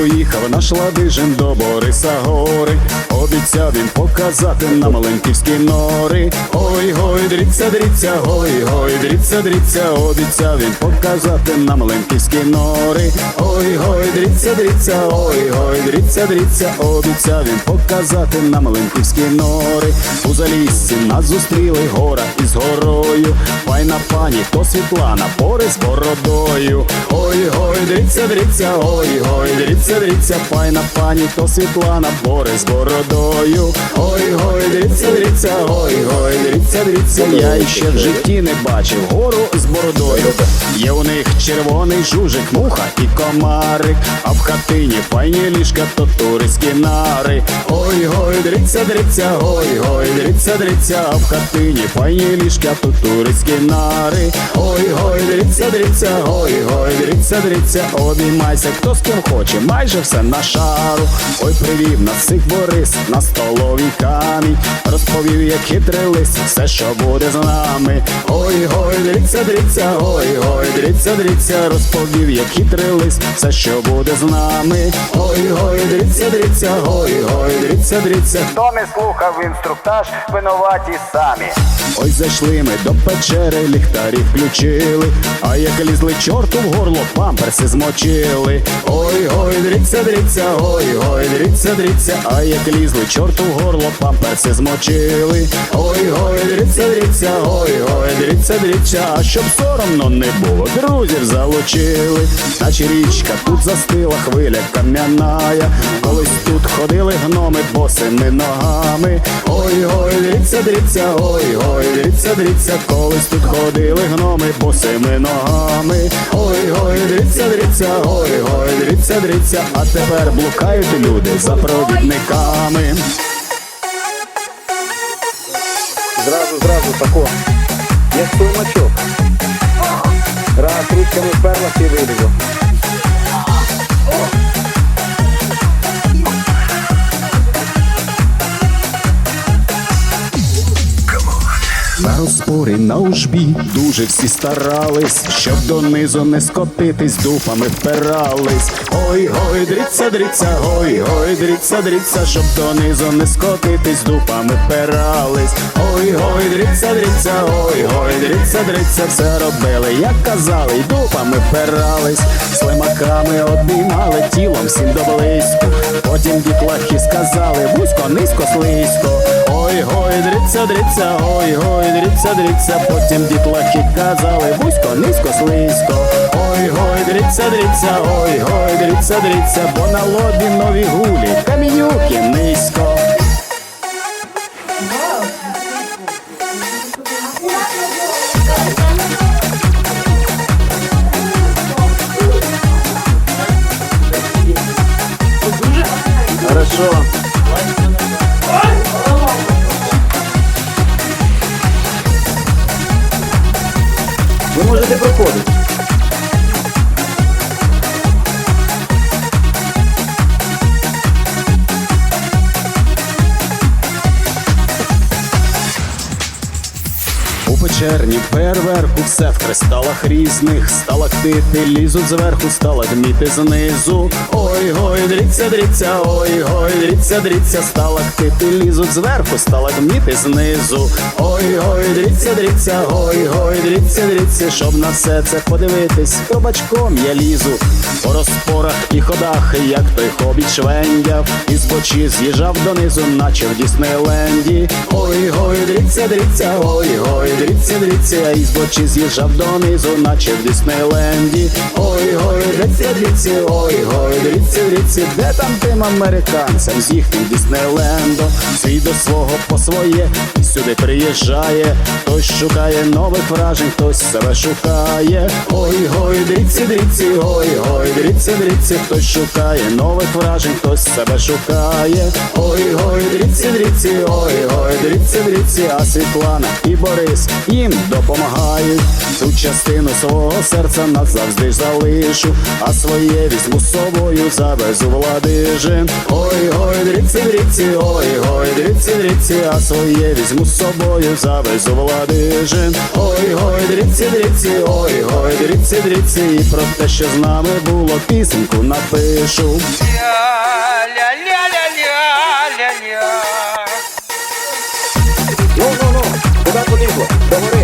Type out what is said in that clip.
Ой, поїхав наш ладижин до Бориса гори. Обіцяв він показати нам маленьківські нори. Ой, гой, дріться, дріться, гой, гой, дріться, дріться, обіцяв він показати нам маленьківські нори. Ой, гой, дріться, дріться, ой, гой, дріться, дріться, обіцяв він показати нам маленьківські нори. У заліссі нас зустріли гора із горою. Файна пані, то Світлана, пори з бородою. Ой, гой, дріться, дріться, ой, гой, дріться, дріться, файна пані, то Світлана, Бори з бородою. Ой, гой, дивіться, дивіться, ой, гой, дивіться, дивіться, я іще в житті не бачив гору з бородою. Є у них червоний жужик, муха і комарик, а в хатині файні ліжка, то туристські нари. Ой, гой, дріться, дріться, ой, гой, дріться, дріться, а в хатині файні ліжка, то туристські нари. Ой, гой, дріться, дріться, ой, гой, дріться, дріться, обіймайся, хто з ким хоче, майже все на шару. Ой, привів нас цих Борис на столовій камінь, розповів, як хитрий лис, все, що буде з нами. Ой, гой, дріться, дріться, ой, гой, дріться, дріться, розповів, як хитрий лис, все, що буде з нами. Ой, гой, дріться, дріться, ой, гой, дріться, дріться. Хто не слухав інструктаж, винуваті самі. Ой, зайшли ми до печери, ліхтарі включили, а як лізли чорту в горло, памперси змочили. Ой, ой, дріться, дріться, ой, ой, дріться, дріться, а як лізли чорту в горло, памперси змочили. Ой, ой, дріться, дріться, ой, ой, дріться, дріться, а щоб соромно не було, друзів залучили. Наче річка тут застила хвиля кам'яная, колись тут ходили гноми босими ногами. Ой, ой, дріться, дріться, ой, ой, дріться, дріться, колись тут ходили гноми босими ногами. Ой, ой, дріться, дріться, ой, ой, дріться, дріться, а тепер блукають люди за провідниками. Зразу, зразу тако. Як. Раз ручками вперлась і вилізла. Розпорі на ужбі дуже всі старались, щоб донизу не скотитись, дупами впирались. Ой, гой, дріться, дріться, гой, гой, дріться, дріться, щоб донизу не скотитись, дупами впирались. Ой, гой, дріться, дріться, ой, гой, дріться, дріться, все робили, як казали, й дупами впирались, слимаками обіймали тілом всім до близьку. Потім дітлахи сказали, вузько, низько, слизько. Ой, дриться, дріться, ой, гой, дріться, дріться, потім дітлахи казали, вузько, низько, слизько. Ой, гой, дріться, дріться, ой, гой, дріться, дриться, бо на лобі нові гулі, Uno delle proposte печерні фейерверку все в кристалах різних, сталактити лізуть зверху, сталагміти знизу. Ой, гой, дріться, дріться, ой, гой, дріться, дріться, сталактити лізуть зверху, сталагміти знизу. Ой, гой, дріться, дріться, ой, гой, дріться, дріться, щоб на все це подивитись, хробачком я лізу. По розпорах і ходах, як той хобіт швендяв, і з бочі з'їжджав донизу, наче в Діснейленді. Ой, гой, дріться, дріться, ой, гой, дріться, дріться, і з бочі з'їжджав донизу, наче в Діснейленді. Ой, гой, дріться, дріться, ой, гой, дріться, дріться, де там тим американцям з їхнім Діснейлендом? Свій до свого по своє, сюди приїжджає, хтось шукає нових вражень, хтось себе шукає. Ой, гой, дріться, дріться, ой, гой, дріться, дріться, хтось шукає нових вражень, хтось себе шукає. Ой, гой, дріться, дріться, ой, гой, дріться, дріться, а Світлана і Борис їм допомагають. Ту частину свого серця назавжди залишу, а своє візьму з собою завезу владижин. Ой, гой, дріці, дріці, ой, гой, дріці, дріці, а своє візьму з собою завезу владижин. Ой, гой, дріці, дріці, ой, гой, дріці, дріці, і про те, що з нами було, пісеньку напишу. Ля-ля-ля-ля-ля-ля. Brooklyn.